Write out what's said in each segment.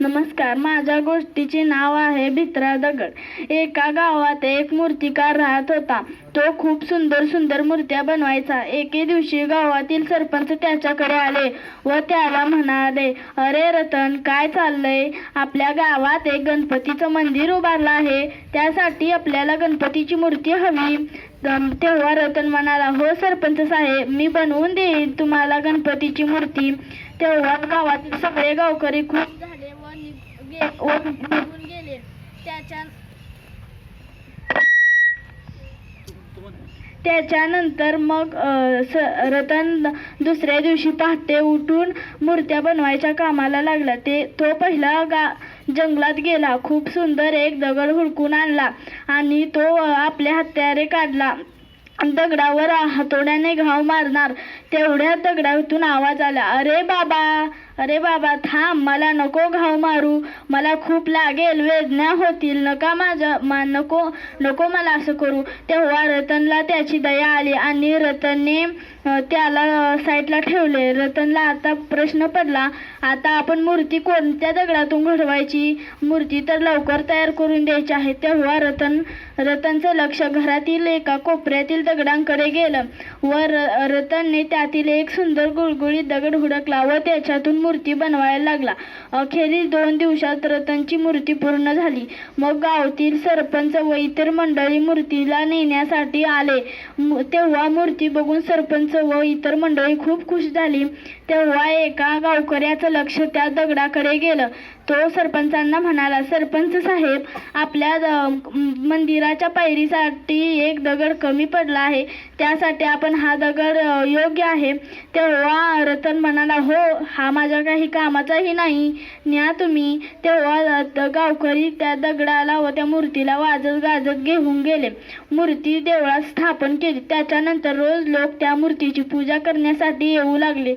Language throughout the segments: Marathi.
नमस्कार माझ्या गोष्टीचे नाव आहे भित्रा दगड. एका गावात एक मूर्तिकार राहत होता. तो खूप सुंदर सुंदर मूर्त्या बनवायचा. एके दिवशी गावातील सरपंच त्याच्याकडे आले व त्याला म्हणाले अरे रतन काय चाललंय? आपल्या गावात एक गणपतीचं मंदिर उभारलं आहे. त्यासाठी आपल्याला गणपतीची मूर्ती हवी. तेव्हा रतन म्हणाला हो सरपंच साहेब मी बनवून देईन तुम्हाला गणपतीची मूर्ती. तेव्हा गावातील सगळे गावकरी खूप गे- निघून गेले त्याच्या त्याच्यानंतर मग रतन दुसऱ्या दिवशी पहाटे उठून मूर्त्या बनवायच्या कामाला लागला. ते तो पहिला गा जंगलात गेला. खूप सुंदर एक दगड हुडकून आणला आणि तो आपले हत्यारे काढला. दगडावर हातोड्याने घाव मारणार. तेवढ्या दगडातून आवाज आला अरे बाबा अरे बाबा थांब मला नको घाव मारू. मला खूप लागेल वेदना होतील. नका माझ्या मा नको नको मला असं करू. तेव्हा रतनला त्याची दया आली आणि रतनने त्याला साईडला ठेवले. रतनला आता प्रश्न पडला आता आपण मूर्ती कोणत्या दगडातून घडवायची? मूर्ती तर लवकर तयार करून द्यायची आहे. तेव्हा रतन रतनचं लक्ष घरातील एका कोपऱ्यातील दगडांकडे गेलं. व र रतनने त्या त्यातील एक सुंदर गुळगुळीत दगड हुडकला व त्याच्यातून मूर्ती बनवायला लागला. अखेरीस दोन दिवसात रतनची मूर्ती पूर्ण झाली. मग गावातील सरपंच व इतर मंडळी मूर्तीला नेण्यासाठी आले. तेव्हा मूर्ती बघून सरपंच व इतर मंडळी खूप खुश झाली. तेव्हा एका गावकऱ्याचं लक्ष त्या दगडाकडे गेलं. तो सरपंचांना म्हणाला सरपंच साहेब आपल्या मंदिराच्या पायरीसाठी एक दगड कमी पडला आहे. त्यासाठी आपण हा दगड योग्य आहे. तेव्हा रतन म्हणाला हो हा माझ्या काही कामाचाही नाही. न्या तुम्ही. तेव्हा गावकरी त्या दगडाला व त्या मूर्तीला वाजत गाजत घेऊन गेले. मूर्ती देवळात स्थापन केली. त्याच्यानंतर रोज लोक त्या मूर्तीची पूजा करण्यासाठी येऊ लागले.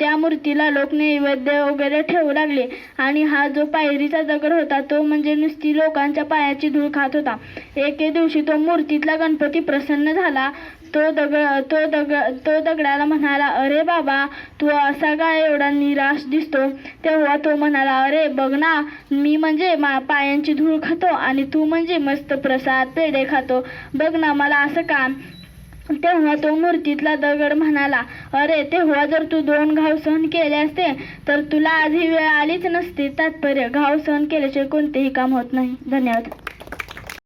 त्या मूर्तीला लोक नैवेद्य वगैरे ठेवू लागले. आणि हा जो पायरीचा दगड होता तो म्हणजे नुसती लोकांच्या पायाची धूळ खात होता. एके दिवशी तो मूर्तीतला गणपती प्रसन्न झाला. तो दगड तो दगड तो दगडाला म्हणाला अरे बाबा तू असा काय एवढा निराश दिसतो तेव्हा तो म्हणाला अरे बघ ना मी म्हणजे मा पायांची धूळ खातो आणि तू म्हणजे मस्त प्रसाद पेढे खातो. बघ ना मला असं काम तेव्हा तो मूर्तीतला दगड म्हणाला अरे तेव्हा जर तू दोन घाव सहन केले असते तर तुला आधी वेळ आलीच नसती. तात्पर्य घाव सहन केल्याचे कोणतेही काम होत नाही. धन्यवाद.